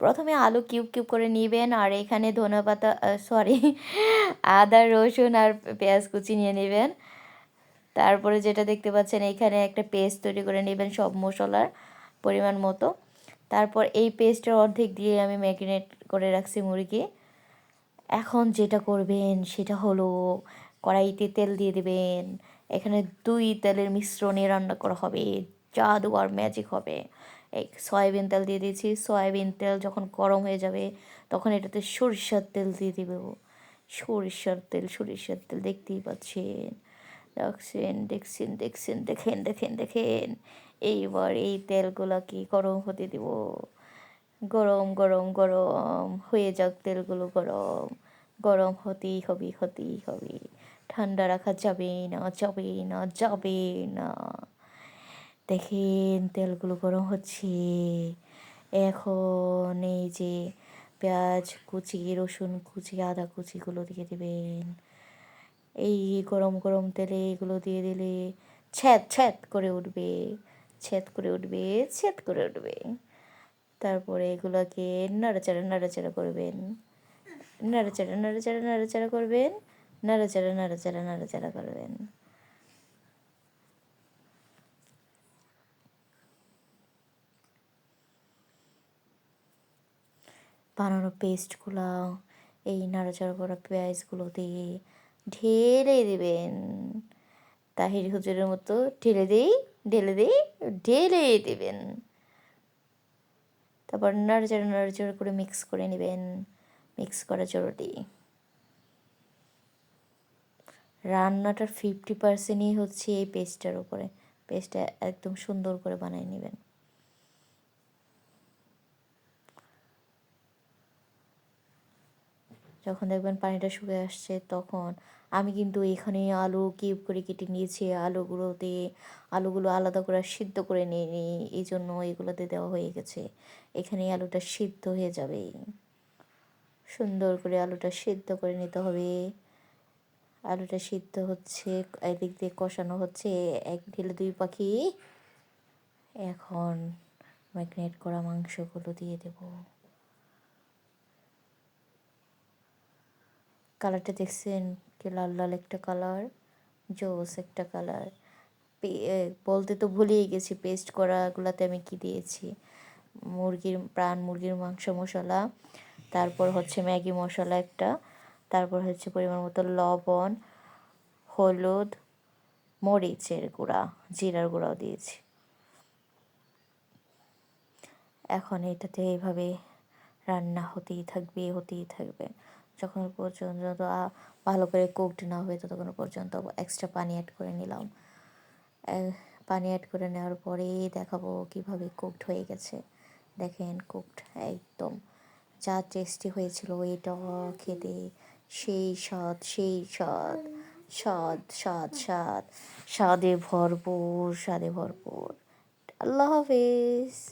প্রথমে আলু cube cube করে নেবেন আর এখানে ধনেপাতা সরি আদা, রসুন আর পেঁয়াজ কুচি নিয়ে নেবেন। তারপরে যেটা দেখতে পাচ্ছেন, এখানে একটা পেস্ট তৈরি করে নেবেন সব মশলার পরিমাণ মতো। তারপর এই পেস্টের অর্ধেক দিয়ে আমি ম্যারিনেট করে রাখছি মুরগি। এখন যেটা করবেন সেটা হলো কড়াইতে তেল দিয়ে দেবেন। এখানে দুই তেলের মিশ্রণে রান্না করা হবে। জাদু আর ম্যাজিক হবে। সয়াবিন তেল দিয়ে দিয়েছি। সয়াবিন তেল যখন গরম হয়ে যাবে, তখন এটাতে সরিষার তেল দিয়ে দেবো। সরিষার তেল সরিষার তেল, দেখতেই পাচ্ছেন। দেখছেন দেখছেন দেখছেন, দেখেন দেখেন দেখেন। এইবার এই তেলগুলোকে গরম হতে দেব। গরম গরম গরম। হয়ে যাক তেলগুলো গরম। গরম হতেই হবে হতেই হবে। ঠান্ডা রাখা যাবে না যাবে না যাবে না। দেখেন তেলগুলো গরম হচ্ছে। এখন এই যে পেঁয়াজ কুচি, রসুন কুচি, আদা কুচিগুলো দিয়ে দেবেন। এই গরম গরম তেলে এগুলো দিয়ে দিলে ছ্যাদ ছ্যাদ করে উঠবে, ছ্যাদ করে উঠবে, ছ্যাদ করে উঠবে। তারপরে এগুলোকে নাড়াচাড়া নাড়াচাড়া করবেন। নাড়াচাড়া নাড়াচাড়া নাড়াচাড়া করবেন। নাড়াচাড়া নাড়াচাড়া নাড়াচাড়া করবেন। বানানো পেস্টগুলো এই নাড়াচাড়া করা পেঁয়াজগুলো দিয়ে ঢেলে দেবেন। তাহির হুজুরের মতো ঢেলে দিই ঢেলে দিই, ঢেলে দেবেন। তারপর নাড়াচাড়া নাড়াচাড়া করে মিক্স করে নেবেন। মিক্স করা জরুরি। রান্নাটার ফিফটি পার্সেন্টই হচ্ছে এই পেস্টটার উপরে। পেস্টটা একদম সুন্দর করে বানিয়ে নেবেন। যখন দেখবেন পানিটা শুকিয়ে আসছে, তখন আমি কিন্তু এখানে আলু কিউব করে কেটে নিয়েছি। আলুগুলোতে, আলুগুলো আলাদা করে সিদ্ধ করে নিয়ে এই জন্য এগুলোতে দেওয়া হয়ে গেছে। এখানে আলুটা সিদ্ধ হয়ে যাবে। সুন্দর করে আলুটা সিদ্ধ করে নিতে হবে। আলুটা সিদ্ধ হচ্ছে, এদিক দিয়ে কষানো হচ্ছে এক ঢেলে দুই পাখি। এখন ম্যাগনেট করা মাংসগুলো দিয়ে দেব। কালারটা দেখছেন? কি লাল লাল একটা কালার, জোস একটা কালার। বলতে তো ভুলেই গেছি পেস্ট করাগুলোতে আমি কি দিয়েছি। মুরগির প্রাণ, মুরগির মাংস, মশলা, তারপর হচ্ছে ম্যাগি মশলা একটা, তারপর হচ্ছে পরিমাণ মতো লবণ, হলুদ, মরিচের গুঁড়া, জিরার গুঁড়াও দিয়েছি। এখন এটাতে এইভাবে রান্না হতেই থাকবে হতেই থাকবে। যখন পর্যন্ত ভালো করে কুকড না হবে ততক্ষণ পর্যন্ত এক্সট্রা পানি অ্যাড করে নিলাম। পানি অ্যাড করে নেওয়ার পরেই দেখাবো কীভাবে কুকড হয়ে গেছে। দেখেন কুকড একদম যা টেস্টি হয়েছিল এটা খেতে সেই স্বাদ সেই স্বাদ স্বাদ স্বাদ স্বাদ, স্বাদে ভরপুর স্বাদে ভরপুর। আল্লাহ হাফিজ।